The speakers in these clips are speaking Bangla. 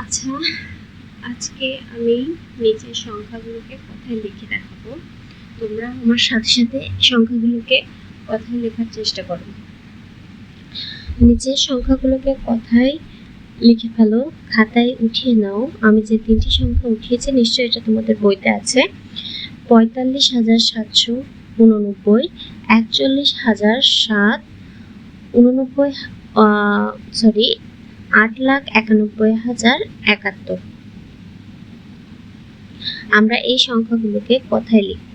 আচ্ছা আজকে আমি নিচের সংখ্যাগুলোকে কথায় লিখে দেখাবো? তোমরা আমার সাথে সাথে সংখ্যাগুলোকে কথায় লেখার চেষ্টা করো? নিচের সংখ্যাগুলোকে কথায় লিখে ফেলো? খাতায় উঠিয়ে নাও। আমি যে তিনটি সংখ্যা উঠিয়েছি, নিশ্চয়ই এটা তোমাদের বইতে আছে। পঁয়তাল্লিশ হাজার সাতশো উননব্বই, একচল্লিশ হাজার সাত উননব্বই সরি আট লাখ একানব্বই হাজার একাত্তর। আমরা এই সংখ্যাগুলোকে কথায় লিখব?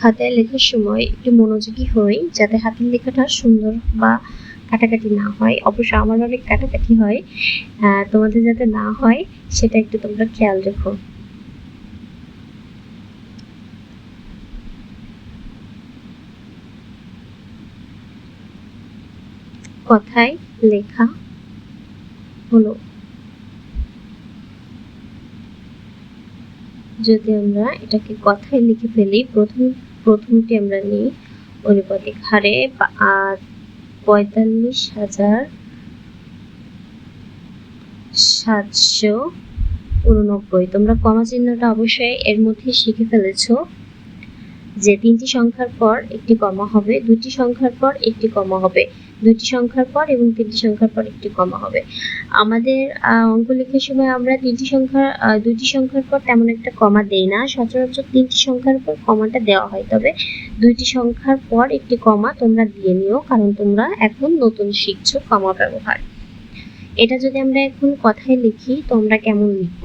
খাতায় লেখার সময় একটু মনোযোগী হই, যাতে হাতের লেখাটা সুন্দর বা কাটাকাটি না হয়। অবশ্য আমার অনেক কাটাকাটি হয় তোমাদের যাতে না হয়, সেটা একটু তোমরা খেয়াল রেখো। কথায় লেখা হলো। যদি আমরা এটাকে কথায় লিখে ফেলি, প্রথম, প্রথমটি আমরা নিই অনুপাতিক হারে আর পঁয়তাল্লিশ হাজার সাতশো উননব্বই। তোমরা কমা চিহ্নটা অবশ্যই এর মধ্যে শিখে ফেলেছো। যে তিনটি সংখ্যার পর একটি কমা হবে দুটি সংখ্যার পর একটি কমা হবে দুটি সংখ্যার পর এবং তিনটি সংখ্যার পর একটি কমা হবে। আমাদের অঙ্ক লেখার সময় আমরা তিনটি সংখ্যা দুটি সংখ্যার পর তেমন একটা কমা দেই না, সচরাচর তিনটি সংখ্যার পর কমাটা দেওয়া হয়। তবে দুইটি সংখ্যার পর একটি কমা তোমরা দিয়ে নিও, কারণ তোমরা এখন নতুন শিখছো কমা ব্যবহার। এটা যদি আমরা এখন কথায় লিখি, তোমরা কেমন লিখব?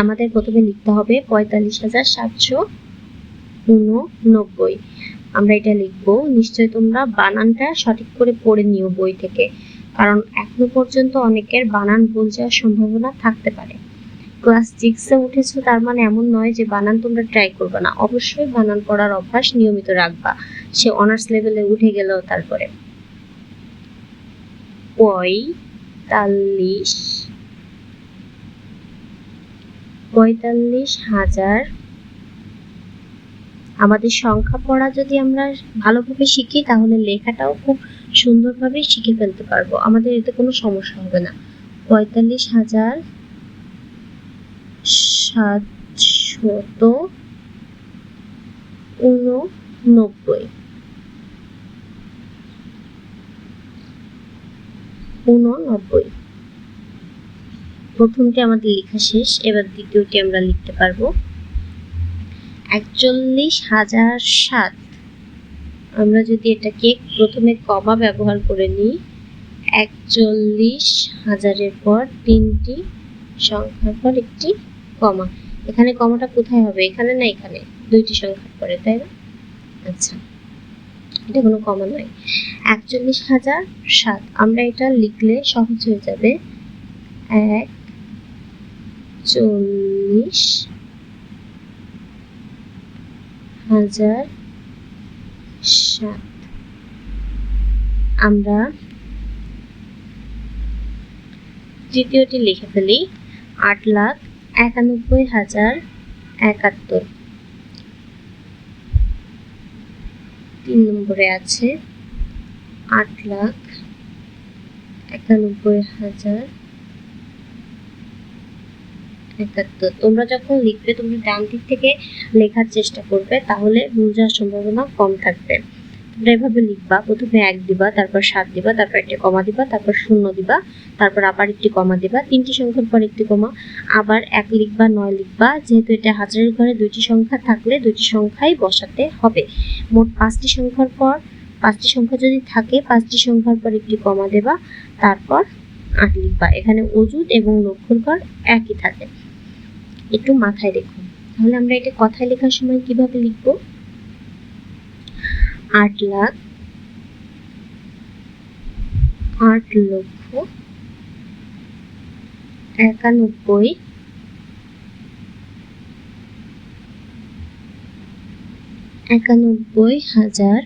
আমাদের প্রথমে লিখতে হবে পঁয়তাল্লিশ হাজার সাতশো উননব্বই আমরা এটা লিখব নিশ্চয়ই তোমরা বানানটা সঠিক করে পড়ে নিও বই থেকে, কারণ এখনও পর্যন্ত অনেকের বানান ভুল যাওয়ার সম্ভাবনা থাকতে পারে। ক্লাস সিক্সে উঠেছো, তার মানে এমন নয় যে বানান তোমরা ট্রাই করবে না। অবশ্যই বানান পড়ার অভ্যাস নিয়মিত রাখবা। সে অনার্স লেভেলে উঠে গেলেও তারপরে। পঁয়তাল্লিশ পঁয়তাল্লিশ হাজার আমাদের সংখ্যা পড়া যদি আমরা ভালোভাবে শিখি, তাহলে লেখাটাও খুব সুন্দরভাবে শিখে ফেলতে পারব। আমাদের এতে কোনো সমস্যা হবে না। পঁয়তাল্লিশ হাজার সাতশত উননব্বই। উননব্বই। প্রথমটি আমাদের লেখা শেষ, এবার দ্বিতীয়টি আমরা লিখতে পারব। একচল্লিশ হাজার সাত। আমরা যদি এটাকে প্রথমে কমা ব্যবহার করে নিই, একচল্লিশ হাজারের পর তিনটি সংখ্যার পর একটি কমা। এখানে কমাটা কোথায় হবে? এখানে না এখানে? দুইটি সংখ্যার পরে, তাই না? আচ্ছা। এটা কোনো কমা নয়। একচল্লিশ হাজার সাত। আমরা এটা লিখলে সহজ হয়ে যাবে। এক, চল্লিশ হাজার সাত আমরা তৃতীয়টি লিখে ফেলি। আট লাখ একানব্বই হাজার একাত্তর। তিন নম্বরে আছে, আট লাখ একানব্বই হাজার তোমরা যখন লিখবে তোমরা ডান দিক থেকে লেখার চেষ্টা করবে, তাহলে ভুল যাওয়ার সম্ভাবনা কম থাকবে। তোমরা এভাবে লিখবা, প্রথমে এক দিবা, তারপর সাত দিবা, তারপর একটি কমা দিবা, তারপর শূন্য দিবা, তারপর আবার একটি কমা দিবা, তিনটি সংখ্যার পর একটি কমা। আবার এক লিখবা, নয় লিখবা, যেহেতু এটা হাজারের ঘরে দুইটি সংখ্যা থাকলে দুইটি সংখ্যাই বসাতে হবে। মোট পাঁচটি সংখ্যার পর, পাঁচটি সংখ্যা যদি থাকে, পাঁচটি সংখ্যার পর একটি কমা দেবা, তারপর আট লিখবা। এখানে অজুদ এবং লক্ষর ঘর একই থাকে। একটু মাথায় রেখো। তাহলে আমরা এটা কথায় লেখার সময় কীভাবে লিখব? আট লাখ আট লক্ষ একানব্বই একানব্বই হাজার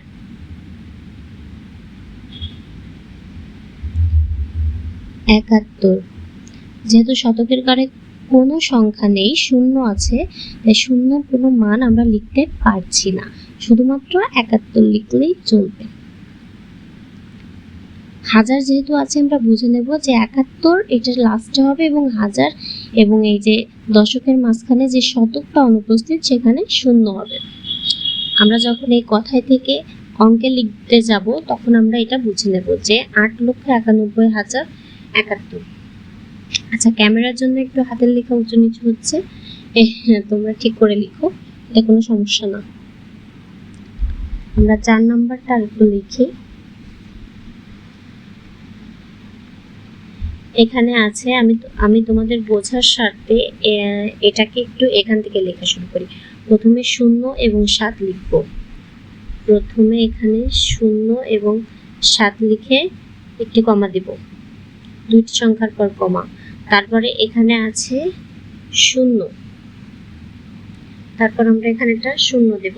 একাত্তর। যেহেতু শতকের ঘরে কোনো সংখ্যা নেই, শূন্য আছে, তাই শূন্যর কোনো মান আমরা লিখতে পারছি না। শুধুমাত্র একাত্তর লিখলেই চলবে। হাজার যেহেতু আছে, আমরা বুঝে নেব যে একাত্তর এটা লাস্টে হবে এবং হাজার এবং এই যে দশকের মাঝখানে যে শতকটা অনুপস্থিত, সেখানে শূন্য হবে। আমরা যখন এই কথায় থেকে অঙ্কে লিখতে যাব, তখন আমরা এটা বুঝে নেব যে আট লক্ষ একানব্বই হাজার একাত্তর। আচ্ছা ক্যামেরার জন্য একটু হাতের লেখা উঁচু নিচু হচ্ছে। তোমরা ঠিক করে লিখো, এটা কোনো সমস্যা না। আমরা চার নাম্বারটা একটু লিখি। এখানে আছে, আমি আমি তোমাদের বোঝার স্বার্থে এটাকে একটু এখান থেকে লেখা শুরু করি। প্রথমে শূন্য এবং সাত লিখব। প্রথমে এখানে শূন্য এবং সাত লিখে একটি কমা দিব। দুইটি সংখ্যার পর কমা। তারপরে এখানে আছে শূন্য। তারপর আমরা এখানে একটা শূন্য দেব।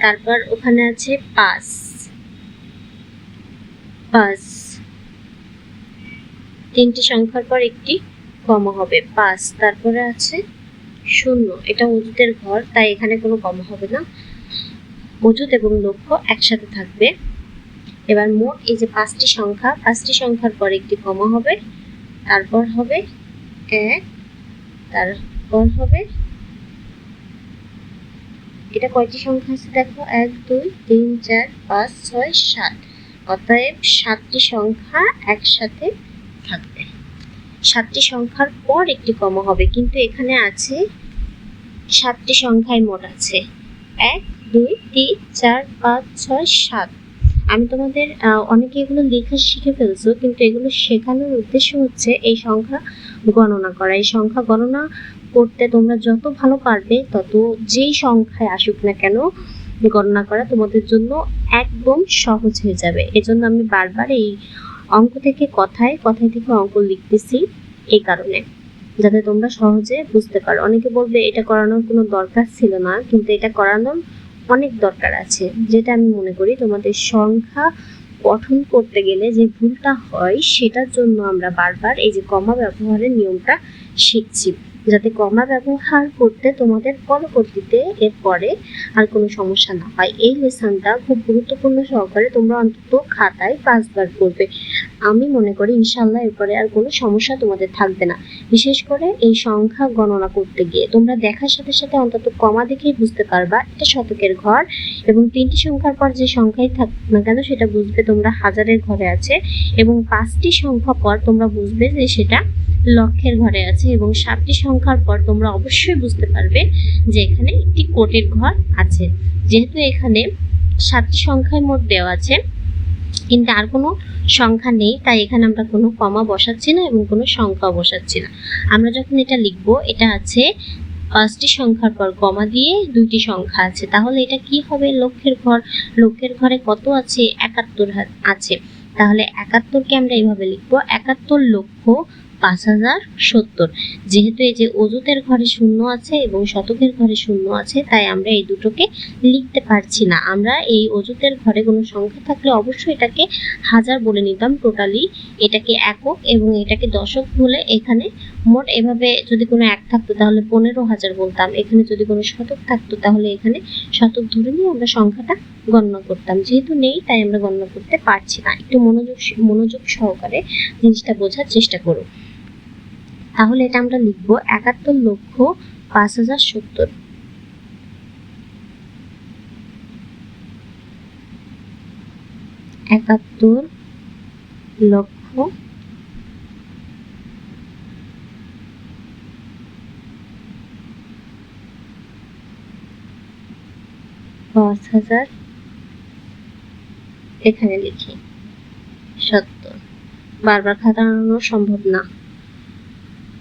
তারপর ওখানে আছে পাঁচ। পাঁচ। তিনটি সংখ্যার পর একটি কমা হবে। পাঁচ। তারপরে আছে শূন্য। এটা অজুতের ঘর, তাই এখানে কোনো কমা হবে না। অজুত এবং লক্ষ্য একসাথে থাকবে। এবার মোট এই যে পাঁচটি সংখ্যা, পাঁচটি সংখ্যার পর একটি কমা হবে। তারপর হবে এক, তারপর হবে, এটা কয়টি সংখ্যা আছে দেখো? এক, দুই, তিন, চার, পাঁচ, ছয়, সাত। অতএব সাতটি সংখ্যা একসাথে থাকবে। সাতটি সংখ্যার পর একটি কমা হবে, কিন্তু এখানে আছে সাতটি সংখ্যায় মোট আছে। এক, দুই, তিন, চার, পাঁচ, ছয়, সাত। আমি তোমাদের অনেকে এগুলো লেখা শিখে ফেলছো, কিন্তু এগুলো শেখানোর উদ্দেশ্য হচ্ছে এই সংখ্যা গণনা করা। এই সংখ্যা গণনা করতে তোমরা যত ভালো পারবে, তত যেই সংখ্যায় আসুক না কেন গণনা করা তোমাদের জন্য একদম সহজ হয়ে যাবে। এজন্য আমি বারবার এই অঙ্ক থেকে কথায় কথায় থেকে অঙ্ক লিখতেছি এই কারণে, যাতে তোমরা সহজে বুঝতে পারো। অনেকে বলবে, এটা করানোর কোনো দরকার ছিল না। কিন্তু এটা করানোর অনেক দরকার আছে। যেটা আমি মনে করি তোমাদের সংখ্যা গঠন করতে গেলে যে ভুলটা হয়, সেটার জন্য আমরা বারবার এই যে কমা ব্যবহারের নিয়মটা শিখছি। যাতে কমা ব্যবহার করতে তোমাদের পরবর্তীতে এরপরে আর কোনো সমস্যা না হয়। এই লেসনটা খুব গুরুত্বপূর্ণ সহকারে তোমরা অন্তত খাতায় পাঁচবার করবে আমি মনে করি ইনশাল্লাহ এরপরে আর কোনো সমস্যা তোমাদের থাকবে না। বিশেষ করে এই সংখ্যা গণনা করতে গিয়ে তোমরা দেখার সাথে সাথে অন্তত কমা দেখেই বুঝতে পারবা এটা শতকের ঘর এবং তিনটি সংখ্যার পর যে সংখ্যাই থাক না কেন সেটা বুঝবে তোমরা হাজারের ঘরে আছে এবং পাঁচটি সংখ্যা পর তোমরা বুঝবে যে সেটা লক্ষের ঘরে আছে এবং সাতটি সংখ্যার পর তোমরা অবশ্যই বুঝতে পারবে যে এখানে একটি কোটের ঘর আছে। যেহেতু এখানে সাতটি সংখ্যায় মোট দেওয়া আছে, কিন্তু আর কোনো সংখ্যা নেই, তাই এখানে আমরা কোনো কমা বসাচ্ছি না এবং কোনো সংখ্যাও বসাচ্ছি না। আমরা যখন এটা লিখব, এটা আছে পাঁচটি সংখ্যার পর কমা দিয়ে দুইটি সংখ্যা আছে। তাহলে এটা কি হবে? লক্ষের ঘর। লক্ষের ঘরে কত আছে? একাত্তর আছে। তাহলে একাত্তরকে আমরা এইভাবে লিখব। একাত্তর লক্ষ পাঁচ হাজার সত্তর। যেহেতু এই যে অজুতের ঘরে শূন্য আছে এবং শতকের ঘরে শূন্য আছে, তাই আমরা এই দুটোকে লিখতে পারছি না। আমরা এই অজুতের ঘরে কোনো সংখ্যা থাকলে অবশ্যই এটাকে হাজার বলে নিতাম টোটালি এটাকে একক এবং এটাকে দশক বলে এখানে মোট এভাবে যদি কোনো এক থাকতো তাহলে পনেরো হাজার বলতাম। এখানে যদি কোনো শতক থাকতো তাহলে এখানে শতক ধরে নিয়ে আমরা সংখ্যাটা গণনা করতাম। যেহেতু নেই, তাই আমরা গণনা করতে পারছি না। একটু মনোযোগ মনোযোগ সহকারে জিনিসটা বোঝার চেষ্টা করো। তাহলে এটা আমরা লিখব একাত্তর লক্ষ পাঁচ হাজার সত্তর। একাত্তর লক্ষ পাঁচ হাজার এখানে লিখি সত্তর। বারবার খাতা আনানো সম্ভব না।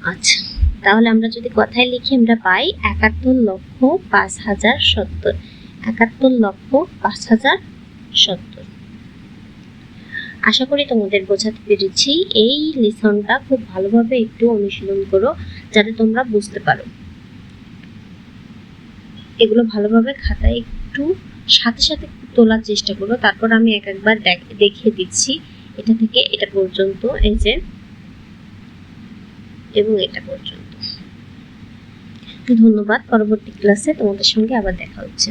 আচ্ছা তাহলে আমরা যদি কথায় লিখি, আমরা পাই একাত্তর লক্ষ পাঁচ হাজার সত্তর। একাত্তর লক্ষ পাঁচ হাজার সত্তর। আশা করি তোমাদের বোঝাতে পেরেছি। এই লেসনটা খুব ভালোভাবে একটু অনুশীলন করো, যাতে তোমরা বুঝতে পারো। এগুলো ভালোভাবে খাতায় একটু সাথে সাথে তোলার চেষ্টা করো। তারপর আমি এক একবার দেখ- দিচ্ছি। এটা থেকে এটা পর্যন্ত, এই যে এবং এটা পর্যন্ত। ধন্যবাদ। পরবর্তী ক্লাসে তোমাদের সঙ্গে আবার দেখা হচ্ছে।